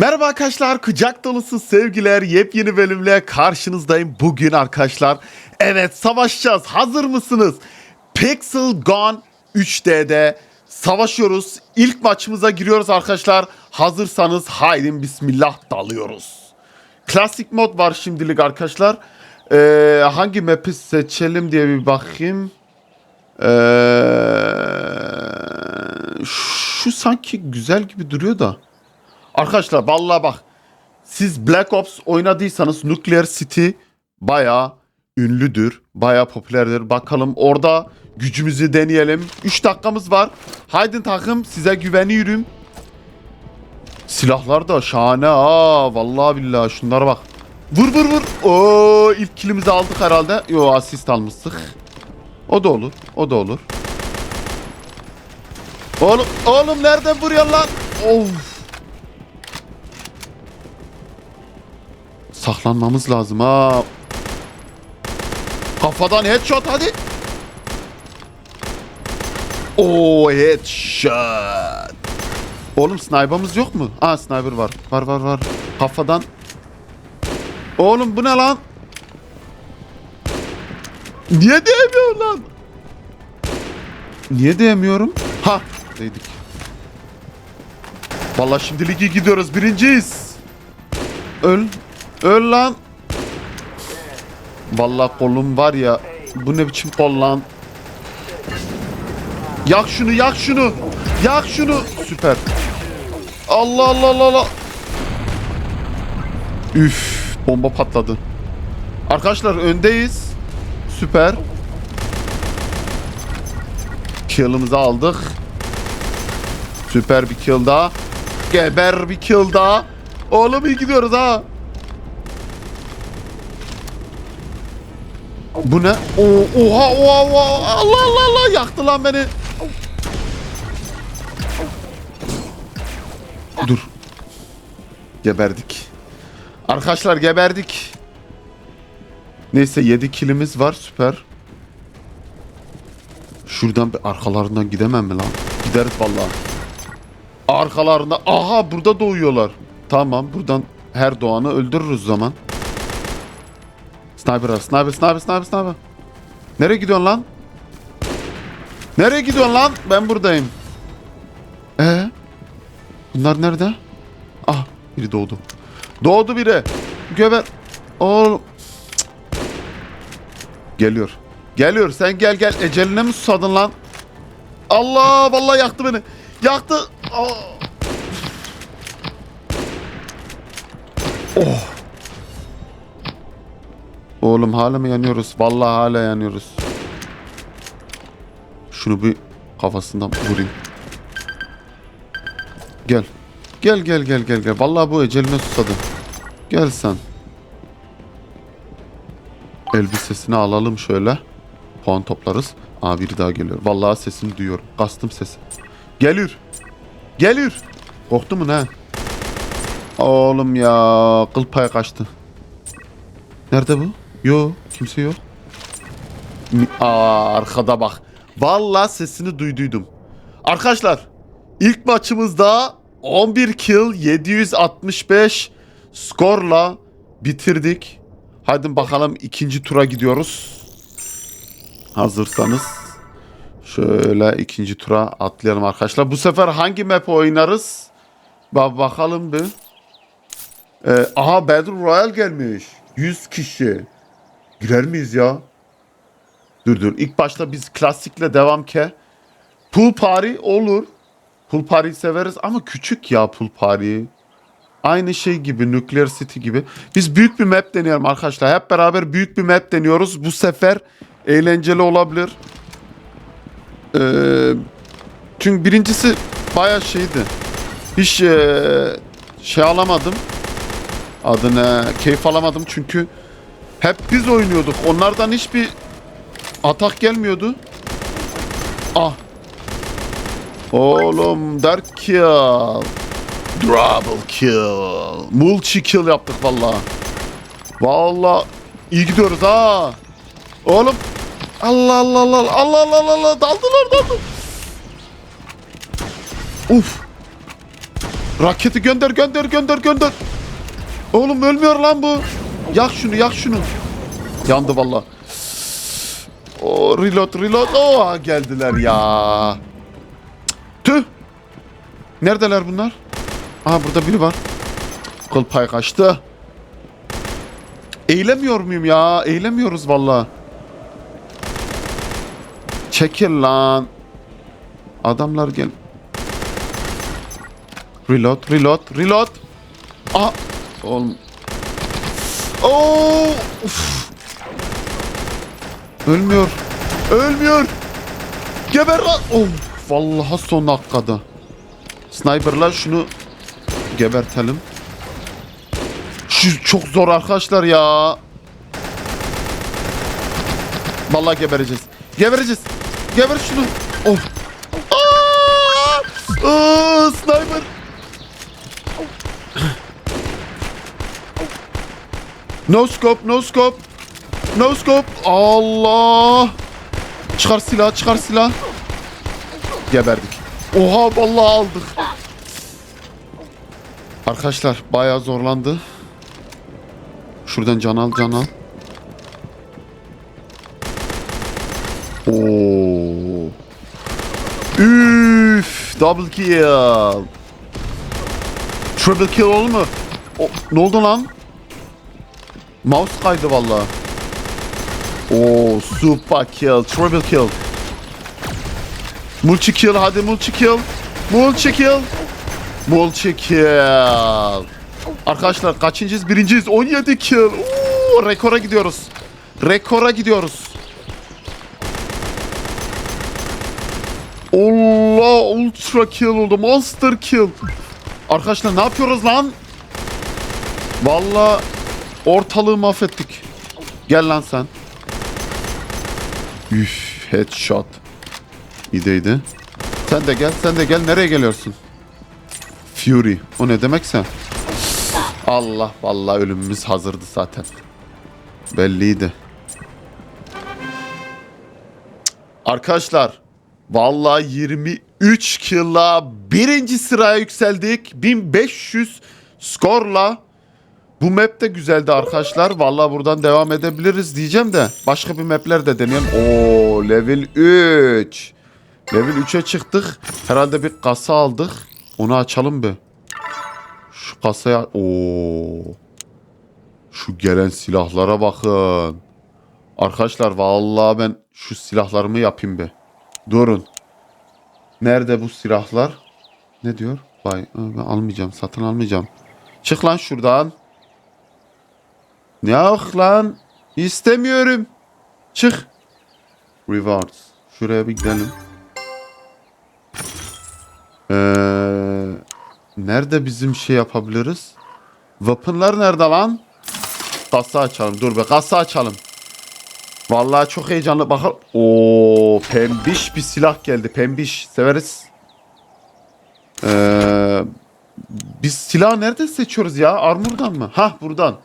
Merhaba arkadaşlar, kucak dolusu sevgiler, yepyeni bölümle karşınızdayım bugün arkadaşlar. Evet, savaşacağız. Hazır mısınız? Pixel Gun 3D'de savaşıyoruz. İlk maçımıza giriyoruz arkadaşlar. Hazırsanız haydi bismillah dalıyoruz. Klasik mod var şimdilik arkadaşlar. Ee, hangi map'i seçelim diye bir bakayım. Ee, şu sanki güzel gibi duruyor da. Arkadaşlar vallahi bak siz Black Ops oynadıysanız Nuclear City bayağı ünlüdür. Bayağı popülerdir. Bakalım orada gücümüzü deneyelim. 3 dakikamız var. Haydi takım size güveniyorum. Silahlar da şahane ha. Vallahi billahi şunlara bak. Vur vur vur. Oo ilk kilimizi aldık herhalde. Yo asist almıştık. O da olur. O da olur. Oğlum oğlum nereden vuruyorsun lan? Of. Saklanmamız lazım ha. Kafadan headshot hadi. Oo headshot. Oğlum sniper'ımız yok mu? Aa sniper var. Var var var. Kafadan. Oğlum bu ne lan? Niye değmiyor lan? Niye değmiyorum? Ha değdik. Vallahi şimdilik iyi gidiyoruz. Birinciyiz. Öl. Öl lan. Vallahi kolum var ya. Bu ne biçim kol lan? Yak şunu, yak şunu. Yak şunu. Süper. Allah Allah Allah Allah. Üf, bomba patladı. Arkadaşlar öndeyiz. Süper. Kill'ımızı aldık. Süper bir kill daha. Geber bir kill daha. Oğlum iyi gidiyoruz ha. Bu ne? Oo, oha oha oha. Allah Allah Allah yaktı lan beni. Dur. Geberdik. Arkadaşlar geberdik. Neyse 7 kilimiz var süper. Şuradan bir arkalarından gidemem mi lan? Gideriz vallahi. Arkalarında aha burada doğuyorlar. Tamam buradan her doğanı öldürürüz zaman. Sniper var. Sniper, sniper, sniper, sniper. Nereye gidiyorsun lan? Nereye gidiyorsun lan? Ben buradayım. Ee? Bunlar nerede? Ah, biri doğdu. Doğdu biri. Göber. Oğlum. Geliyor. Geliyor. Sen gel gel. Eceline mi susadın lan? Allah vallahi yaktı beni. Yaktı. Aa. Oh. Oğlum hala mı yanıyoruz? Vallahi hala yanıyoruz. Şunu bir kafasından vurayım. Gel. Gel gel gel gel gel. Vallahi bu eceline susadı. Gel sen. Elbisesini alalım şöyle. Puan toplarız. Aa biri daha geliyor. Vallahi sesini duyuyorum. Kastım sesi. Geliyor. Geliyor. Korktu mu ne? Oğlum ya kıl paya kaçtı. Nerede bu? Yo kimse yok. Aa arkada bak. Vallahi sesini duyduydum. Arkadaşlar ilk maçımızda 11 kill 765 skorla bitirdik. Hadi bakalım ikinci tura gidiyoruz. Hazırsanız şöyle ikinci tura atlayalım arkadaşlar. Bu sefer hangi map oynarız? Bak bakalım bir. Ee, aha Battle Royale gelmiş. 100 kişi. Girer miyiz ya? Dur dur. İlk başta biz klasikle devam ke. Pool party olur. Pool party severiz ama küçük ya pool party. Aynı şey gibi Nuclear City gibi. Biz büyük bir map deniyorum arkadaşlar. Hep beraber büyük bir map deniyoruz. Bu sefer eğlenceli olabilir. Ee, çünkü birincisi bayağı şeydi. Hiç ee, şey alamadım. Adını keyif alamadım çünkü hep biz oynuyorduk. Onlardan hiçbir atak gelmiyordu. Ah. Oğlum dark kill. Double kill. Multi kill yaptık valla. Valla iyi gidiyoruz ha. Oğlum. Allah Allah Allah Allah Allah Allah Allah daldılar daldı. Uf. Raketi gönder gönder gönder gönder. Oğlum ölmüyor lan bu. Yak şunu yak şunu. Yandı valla. O reload reload. Oh geldiler ya. Tüh. Neredeler bunlar? Aha burada biri var. Kıl pay kaçtı. Eğilemiyor muyum ya? Eğilemiyoruz valla. Çekil lan. Adamlar gel. Reload, reload, reload. Aha. Oğlum. Oo! Uf. Ölmüyor. Ölmüyor. Geber lan. Oh, vallahi son dakikada. Sniper'la şunu gebertelim. Şu çok zor arkadaşlar ya. Vallahi gebereceğiz. Gebereceğiz. Geber şunu. Of. Aa! Aa, sniper. No scope, no scope. No scope. Allah. Çıkar silah, çıkar silah. Geberdik. Oha vallahi aldık. Arkadaşlar bayağı zorlandı. Şuradan can al, can al. Oo. Üf, double kill. Triple kill olur mu? O, ne oldu lan? Mouse kaydı valla. Oo, super kill, triple kill. Multi kill, hadi multi kill. Multi kill. Multi kill. Arkadaşlar kaçıncıyız? Birinciyiz. 17 kill. Oo, rekora gidiyoruz. Rekora gidiyoruz. Allah ultra kill oldu. Monster kill. Arkadaşlar ne yapıyoruz lan? Valla ortalığı mahvettik. Gel lan sen. Üf headshot. İyiydi. Sen de gel sen de gel. Nereye geliyorsun? Fury. O ne demekse? Allah vallahi ölümümüz hazırdı zaten. Belliydi. Arkadaşlar vallahi 23 killa birinci sıraya yükseldik. 1500 skorla bu map de güzeldi arkadaşlar. Vallahi buradan devam edebiliriz diyeceğim de başka bir mapler de deneyelim. Oo level 3. Level 3'e çıktık. Herhalde bir kasa aldık. Onu açalım bir. Şu kasaya... Oo. Şu gelen silahlara bakın. Arkadaşlar vallahi ben şu silahlarımı yapayım be. Durun. Nerede bu silahlar? Ne diyor? Bay ben almayacağım. Satın almayacağım. Çık lan şuradan. Yok lan. İstemiyorum. Çık. Rewards. Şuraya bir gidelim. Ee, nerede bizim şey yapabiliriz? Weapon'lar nerede lan? Kasa açalım. Dur be kasa açalım. Vallahi çok heyecanlı. Bakın. Oo, pembiş bir silah geldi. Pembiş. Severiz. Ee, biz silah nerede seçiyoruz ya? Armor'dan mı? Hah buradan.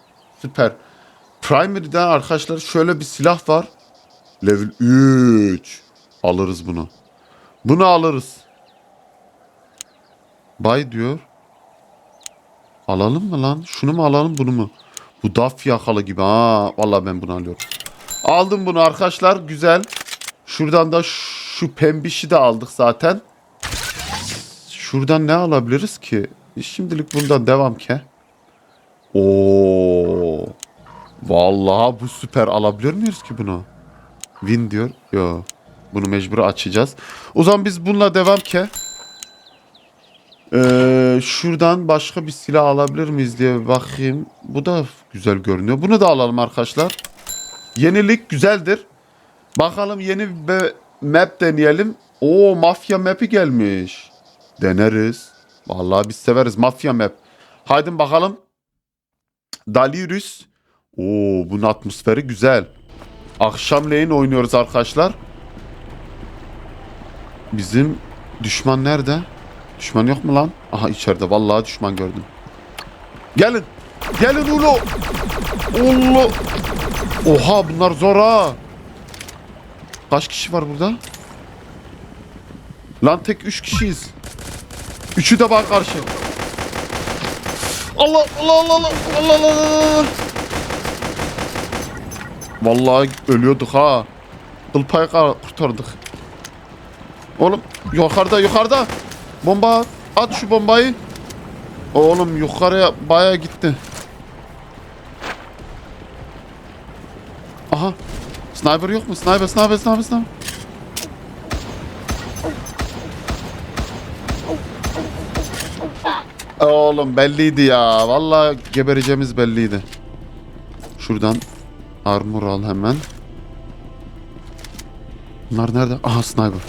Süper. Primary'den arkadaşlar şöyle bir silah var. Level 3. Alırız bunu. Bunu alırız. Bay diyor. Alalım mı lan? Şunu mu alalım bunu mu? Bu daha fiyakalı gibi ha. Vallahi ben bunu alıyorum. Aldım bunu arkadaşlar. Güzel. Şuradan da şu pembişi de aldık zaten. Şuradan ne alabiliriz ki? Şimdilik bundan devam ki. Oo. Vallahi bu süper alabilir miyiz ki bunu? Win diyor. Yo. Bunu mecbur açacağız. O zaman biz bununla devam ki. Ee, şuradan başka bir silah alabilir miyiz diye bakayım. Bu da güzel görünüyor. Bunu da alalım arkadaşlar. Yenilik güzeldir. Bakalım yeni bir map deneyelim. Oo mafya map'i gelmiş. Deneriz. Vallahi biz severiz mafya map. Haydi bakalım. Dalirus. Oo bunun atmosferi güzel. Akşamleyin oynuyoruz arkadaşlar. Bizim düşman nerede? Düşman yok mu lan? Aha içeride. Vallahi düşman gördüm. Gelin. Gelin ulu. Ulu. Oha bunlar zor ha. Kaç kişi var burada? Lan tek 3 kişiyiz. Üçü de bana karşı. Allah Allah Allah Allah Allah Allah Allah. Vallahi ölüyorduk ha. Kıl payı ka- kurtardık. Oğlum yukarıda yukarıda. Bomba at şu bombayı. Oğlum yukarıya baya gitti. Aha. Sniper yok mu? Sniper, sniper, sniper, sniper. Oğlum belliydi ya. Vallahi gebereceğimiz belliydi. Şuradan armor al hemen. Bunlar nerede? Aha sniper.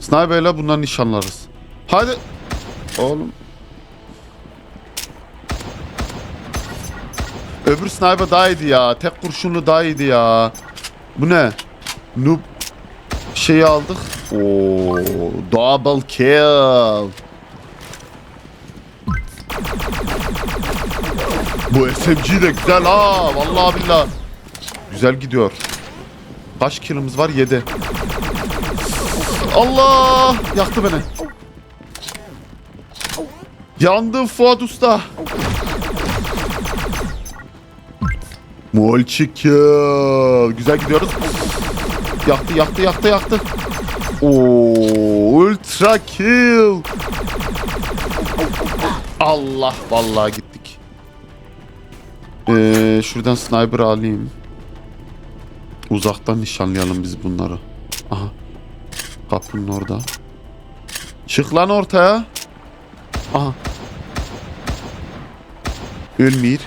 Sniper'la bunları nişanlarız. Hadi. Oğlum. Öbür sniper daha iyiydi ya. Tek kurşunlu daha iyiydi ya. Bu ne? Noob şeyi aldık. Oo, double kill. Bu SMG de güzel ha. Vallahi billahi. Güzel gidiyor. Kaç killimiz var? 7. Allah! Yaktı beni. Yandım Fuat Usta. Molçik kill. Güzel gidiyoruz. Yaktı, yaktı, yaktı, yaktı. Oo, ultra kill. Allah, vallahi gittik. Ee, şuradan sniper alayım. Uzaktan nişanlayalım biz bunları. Aha. Kapının orada. Çık lan ortaya. Aha. Ölmir.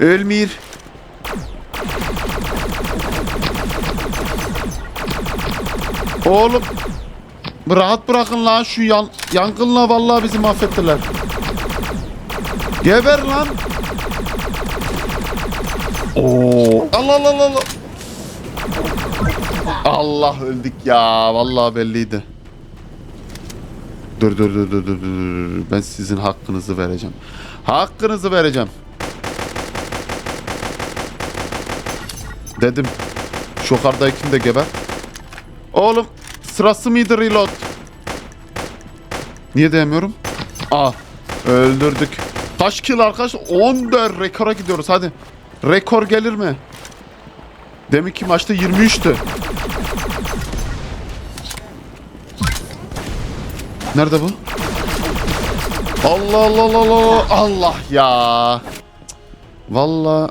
Ölmir. Oğlum. Rahat bırakın lan şu yan, yangınla vallahi bizi mahvettiler. Geber lan. Oo. Allah Allah Allah. Allah. Öldük ya. Vallahi belliydi. Dur dur dur dur dur dur. Ben sizin hakkınızı vereceğim. Hakkınızı vereceğim. Dedim. Şu yukarıdakini de geber. Oğlum sırası mıydı reload? Niye diyemiyorum? Aa öldürdük. Kaç kill arkadaş? 14 rekora gidiyoruz hadi. Rekor gelir mi? Deminki maçta 23'tü. Nerede bu? Allah Allah Allah Allah Allah ya. Valla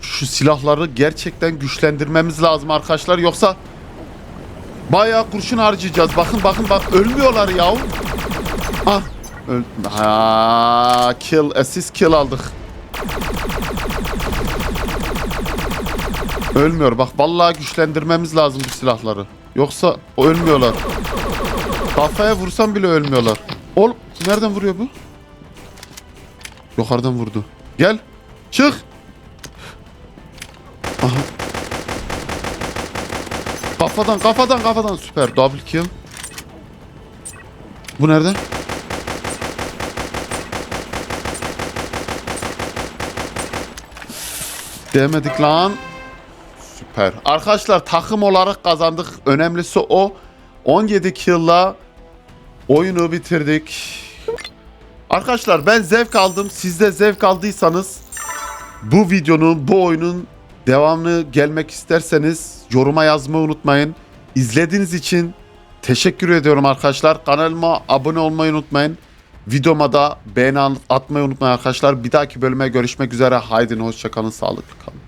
şu silahları gerçekten güçlendirmemiz lazım arkadaşlar yoksa bayağı kurşun harcayacağız. Bakın bakın bak ölmüyorlar ya. Ah öl ha kill assist kill aldık. Ölmüyor bak vallahi güçlendirmemiz lazım bu silahları. Yoksa ölmüyorlar. Kafaya vursam bile ölmüyorlar. Oğlum nereden vuruyor bu? Yukarıdan vurdu. Gel. Çık. Aha. Kafadan kafadan kafadan süper. Double kill. Bu nerede? Demedik lan. Süper. Arkadaşlar takım olarak kazandık. Önemlisi o. 17 kill'la oyunu bitirdik. Arkadaşlar ben zevk aldım. Siz de zevk aldıysanız bu videonun, bu oyunun devamını gelmek isterseniz yoruma yazmayı unutmayın. İzlediğiniz için teşekkür ediyorum arkadaşlar. Kanalıma abone olmayı unutmayın. Videoma da beğeni atmayı unutmayın arkadaşlar. Bir dahaki bölüme görüşmek üzere. Haydi hoşçakalın, sağlıklı kalın.